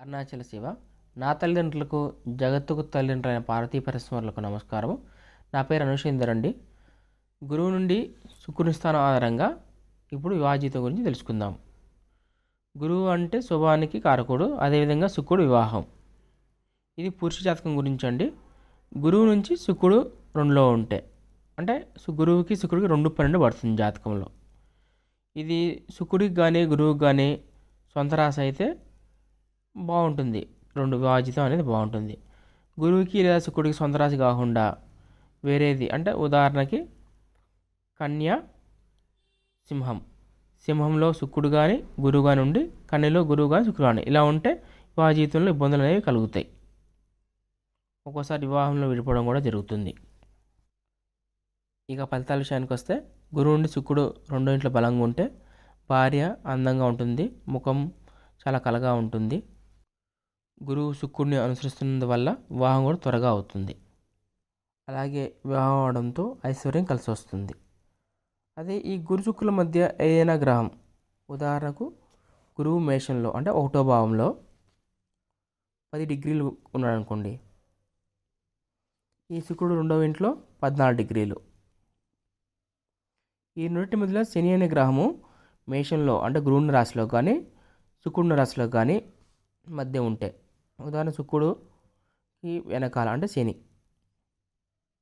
అరుణాచల శివ. నా తల్లిదండ్రులకు జగత్తుకు తల్లిదండ్రులైన పార్వతీ పరిశ్రమలకు నమస్కారం నా పేరు అనుషేందర్ అండి. గురువు నుండి శుక్రుని స్థానం ఆధారంగా ఇప్పుడు వివాహజీతం గురించి తెలుసుకుందాం. గురువు అంటే శుభానికి కారకుడు అదేవిధంగా శుక్రుడు వివాహం. ఇది పురుష జాతకం గురించి అండి. గురువు నుంచి శుక్రుడు రెండులో ఉంటే అంటే గురువుకి శుక్రుడికి రెండు పన్నెండు పడుతుంది జాతకంలో. ఇది శుక్రుడికి కానీ గురువుకి కానీ సొంత రాశి అయితే బాగుంటుంది. రెండు వివాహితం అనేది బాగుంటుంది. గురువుకి లేదా శుక్రుడికి సొంత రాశి కాకుండా వేరేది అంటే ఉదాహరణకి కన్య సింహం. సింహంలో శుక్రుడు కానీ గురువు కానీ ఉండి కన్యలో గురువు కానీ శుక్రుడు కానీ ఇలా ఉంటే వివాహ జీవితంలో ఇబ్బందులు అనేవి కలుగుతాయి. ఒక్కోసారి వివాహంలో విడిపోవడం కూడా జరుగుతుంది. ఇక ఫలితాల విషయానికి వస్తే గురువు నుండి శుక్రుడు రెండో ఇంట్లో బలంగా ఉంటే భార్య అందంగా ఉంటుంది ముఖం చాలా కలగా ఉంటుంది. గురువు శుక్రుడిని అనుసరిస్తున్నందువల్ల వివాహం కూడా త్వరగా అవుతుంది. అలాగే వివాహం అవడంతో ఐశ్వర్యం కలిసి వస్తుంది అదే ఈ గురు శుక్రుల మధ్య ఏదైనా గ్రహం ఉదాహరణకు గురువు మేషంలో అంటే ఒకటో భావంలో పది డిగ్రీలు ఉన్నాడు అనుకోండి ఈ శుక్రుడు రెండవ ఇంట్లో పద్నాలుగు డిగ్రీలు. ఈ రెండింటి మధ్యలో శని అనే గ్రహము మేషంలో అంటే గురువుని రాశిలో కానీ శుక్రుడిని రాశిలో కానీ మధ్య ఉంటే ఉదాహరణ శుక్రుడుకి వెనకాల అంటే శని.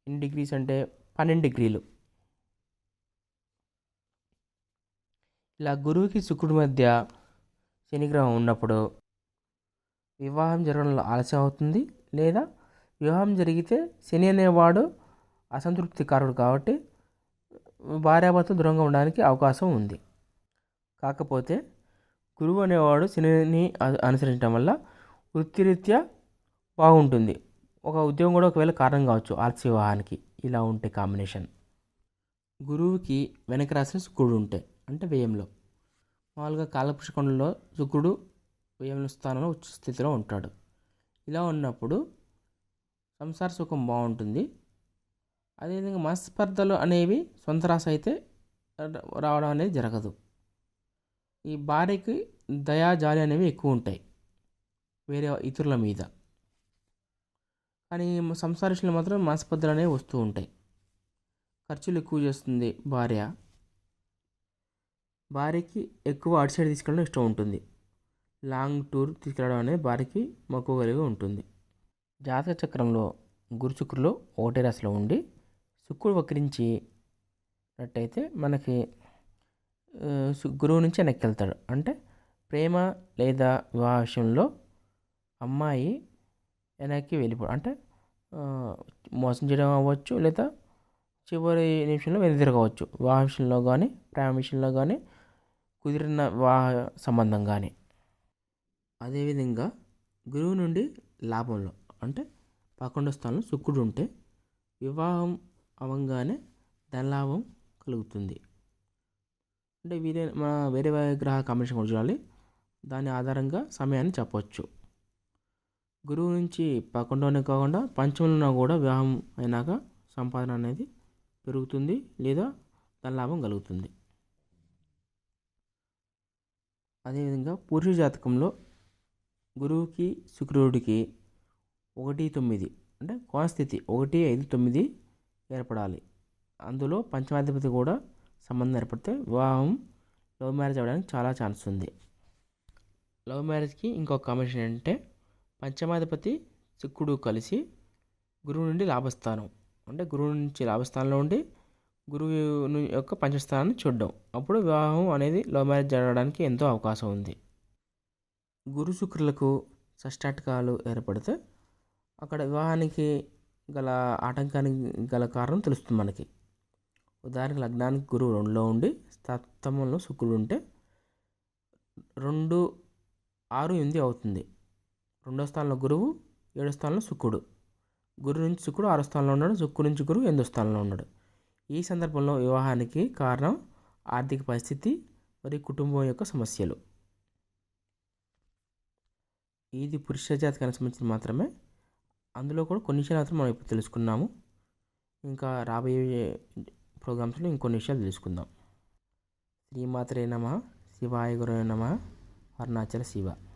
ఎన్ని డిగ్రీస్ అంటే పన్నెండు డిగ్రీలు. ఇలా గురువుకి శుక్రుడి మధ్య శనిగ్రహం ఉన్నప్పుడు వివాహం జరగడంలో ఆలస్యం అవుతుంది లేదా వివాహం జరిగితే శని అనేవాడు అసంతృప్తికారుడు కాబట్టి భార్యాభర్తలు దూరంగా ఉండడానికి అవకాశం ఉంది. కాకపోతే గురువు అనేవాడు శనిని అనుసరించడం వల్ల వృత్తిరీత్యా బాగుంటుంది. ఒక ఉద్యోగం కూడా ఒకవేళ కారణం కావచ్చు ఆలస్య వివాహానికి ఇలా ఉంటే కాంబినేషన్. గురువుకి వెనక రాసిన శుక్రుడు ఉంటే అంటే వ్యయంలో. మామూలుగా కాలపురుషకొండలో శుక్రుడు వ్యయంలో స్థానంలో ఉచ్చ స్థితిలో ఉంటాడు. ఇలా ఉన్నప్పుడు సంసార సుఖం బాగుంటుంది. అదేవిధంగా మనస్పర్ధలు అనేవి సొంత రాశి అయితే రావడం అనేది జరగదు. ఈ భార్యకి దయా జాలి అనేవి ఎక్కువ ఉంటాయి. వేరే ఇతరుల మీద. కానీ సంసారిషులు మాత్రం మనస్పర్ధలు అనేవి వస్తూ ఉంటాయి. ఖర్చులు ఎక్కువ చేస్తుంది భార్య. భార్యకి ఎక్కువ అటు సైడ్ తీసుకెళ్ళడం ఇష్టం ఉంటుంది. లాంగ్ టూర్ తీసుకెళ్ళడం అనేది భార్యకి మక్కువ కలిగి ఉంటుంది. జాతక చక్రంలో గురు శుక్రులు ఒకటే రాశిలో ఉండి శుక్రుడు వక్రించినట్టయితే మనకి గురువు నుంచి వెనక్కి వెళ్తాడు. అంటే ప్రేమ లేదా వివాహ విషయంలో అమ్మాయి వెనక్కి వెళ్ళిపో అంటే మోసం చేయడం అవ్వచ్చు లేదా చివరి నిమిషంలో వెనుదిరగవచ్చు వివాహ విషయంలో కానీ ప్రేమ విషయంలో కానీ కుదిరిన వివాహ సంబంధం కానీ అదేవిధంగా గురువు నుండి లాభంలో అంటే పదకొండో స్థానంలో శుక్రుడు ఉంటే వివాహం అవంగానే ధనలాభం కలుగుతుంది. అంటే వీరే మన వేరే వేరే గ్రహ కాంబినేషన్ కూడా చూడాలి. దాని ఆధారంగా సమయాన్ని చెప్పవచ్చు. గురువు నుంచి పదకొండవనే కాకుండా పంచమంలో కూడా వివాహం అయినాక సంపాదన అనేది పెరుగుతుంది లేదా ధనలాభం కలుగుతుంది. అదేవిధంగా పురుష జాతకంలో గురువుకి శుక్రుడికి ఒకటి తొమ్మిది అంటే కోణస్థితి ఒకటి ఐదు తొమ్మిది ఏర్పడాలి. అందులో పంచమాధిపతి కూడా సంబంధం ఏర్పడితే వివాహం లవ్ మ్యారేజ్ అవ్వడానికి చాలా ఛాన్స్ ఉంది. లవ్ మ్యారేజ్కి ఇంకొక కాంబినేషన్ ఏంటంటే పంచమాధిపతి శుక్రుడు కలిసి గురువు నుండి లాభస్థానం అంటే గురువు నుంచి లాభస్థానంలో ఉండి గురువు యొక్క పంచస్థానాన్ని చూడడం. అప్పుడు వివాహం అనేది లవ్ మ్యారేజ్ జరగడానికి ఎంతో అవకాశం ఉంది. గురు శుక్రులకు షష్టాటకాలు ఏర్పడితే అక్కడ వివాహానికి గల ఆటంకానికి గల కారణం తెలుస్తుంది మనకి. ఉదాహరణకు లగ్నానికి గురువు రెండులో ఉండి సప్తమంలో శుక్రుడు ఉంటే రెండు ఆరు ఎనిమిది అవుతుంది. రెండో స్థానంలో గురువు ఏడో స్థానంలో శుక్రుడు గురు నుంచి శుక్రుడు ఆరో స్థానంలో ఉన్నాడు. శుక్రుడు నుంచి గురువు ఎనిమిదో స్థానంలో ఉన్నాడు. ఈ సందర్భంలో వివాహానికి కారణం ఆర్థిక పరిస్థితి మరియు కుటుంబం యొక్క సమస్యలు. ఇది పురుష జాతకానికి సంబంధించిన మాత్రమే. అందులో కూడా కొన్ని విషయాలు మాత్రం మనం ఇప్పుడు తెలుసుకున్నాము. ఇంకా రాబోయే ప్రోగ్రామ్స్లో ఇంకొన్ని విషయాలు తెలుసుకుందాం. శ్రీమాత్రే నమ. శివాయ గురవ నమ. అరుణాచల శివ.